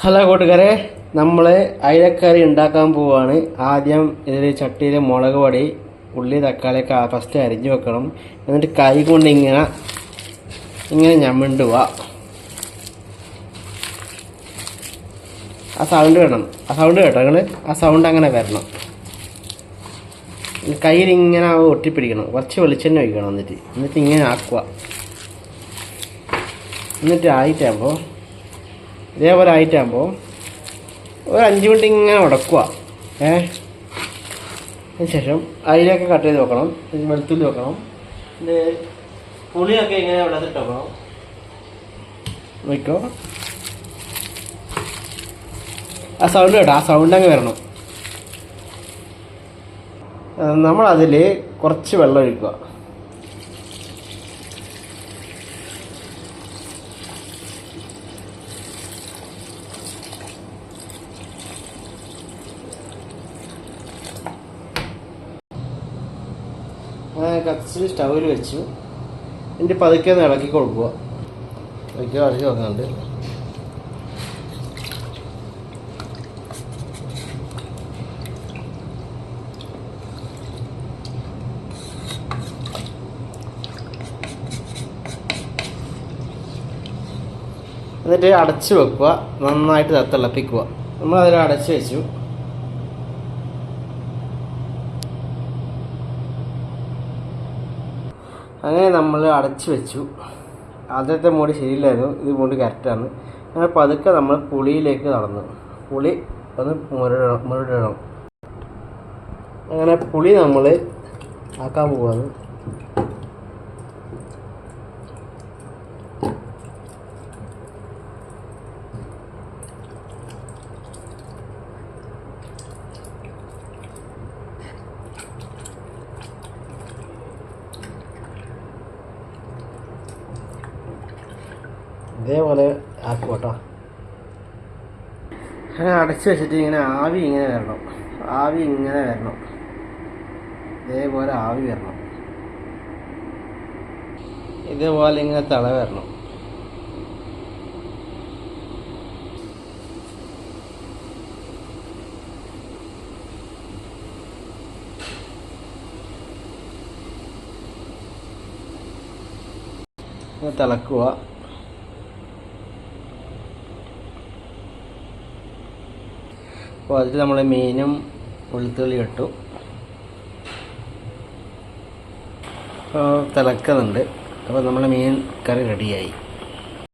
Hello കൂട്ടുകാരെ നമ്മൾ അയിലക്കറി ഉണ്ടാക്കാൻ പോവുകയാണ് ആദ്യം ഇതിൽ ചട്ടിയിൽ മുളക് പൊടി ഉള്ളി തക്കാളിയൊക്കെ ഫസ്റ്റ് അരിഞ്ഞു വെക്കണം. എന്നിട്ട് കൈ കൊണ്ട് ഇങ്ങനെ ഇങ്ങനെ ഞമ്മിണ്ടുക. ആ സൗണ്ട് വേണം ആ സൗണ്ട് കേട്ടോ നിങ്ങൾ ആ സൗണ്ട് അങ്ങനെ വരണം. കയ്യിൽ ഇങ്ങനെ ഒട്ടിപ്പിടിക്കണം. കുറച്ച് വെളിച്ചെണ്ണ ഒഴിക്കണം എന്നിട്ട്. എന്നിട്ട് ഇങ്ങനെ ആക്കുക. എന്നിട്ട് ആയിട്ടാകുമ്പോൾ ഇതേപോലെ ആയിട്ടാകുമ്പോൾ ഒരു അഞ്ച് മിനിറ്റ് ഇങ്ങനെ ഉടക്കുക ഏ? അതിനുശേഷം ശേഷം അതിലൊക്കെ കട്ട് ചെയ്ത് വെക്കണം. വെളുത്തുള്ളി വെക്കണം. പുളിയൊക്കെ ഇങ്ങനെ വെള്ളത്തിട്ട് വെക്കണം. വയ്ക്കോ ആ സൗണ്ട് കേട്ടോ ആ സൗണ്ട് അങ്ങ് വരണം. നമ്മളതിൽ കുറച്ച് വെള്ളം ഒഴിക്കുക. കത്തിച്ച് സ്റ്റൗവിൽ വെച്ചു. എന്റെ പതുക്കെ ഒന്ന് ഇളക്കി കൊടുക്കുക. പതുക്കെ ഇളക്കി കൊടുക്കുന്നുണ്ട്. എന്നിട്ട് അടച്ച് വെക്കുക. നന്നായിട്ട് തിളപ്പിക്കുക നമ്മൾ അതിൽ അടച്ച് വെച്ചു. അങ്ങനെ നമ്മൾ അടച്ച് വെച്ചു. ആദ്യത്തെ മൂടി ശരിയില്ലായിരുന്നു. ഇത് മൂടി കറക്റ്റാണ് അങ്ങനെ പതുക്കെ നമ്മൾ പുളിയിലേക്ക് നടന്നു. പുളി ഒന്ന് മുരടണം മുരടണം. അങ്ങനെ പുളി നമ്മൾ ആക്കാൻ പോവാണ്. ഇതേപോലെ ആക്കുക അങ്ങനെ അടച്ച് വെച്ചിട്ട് ഇങ്ങനെ ആവി ഇങ്ങനെ വരണം. ആവി ഇങ്ങനെ വരണം. ഇതേപോലെ ആവി വരണം. ഇതേപോലെ ഇങ്ങനെ തള വരണം. തിളക്കുക. അപ്പോൾ അതിൽ നമ്മൾ മീനും വെളുത്തുള്ളി ഇട്ടു. തിളക്കുന്നുണ്ട്. അപ്പോൾ നമ്മൾ മീൻ കറി റെഡിയായി.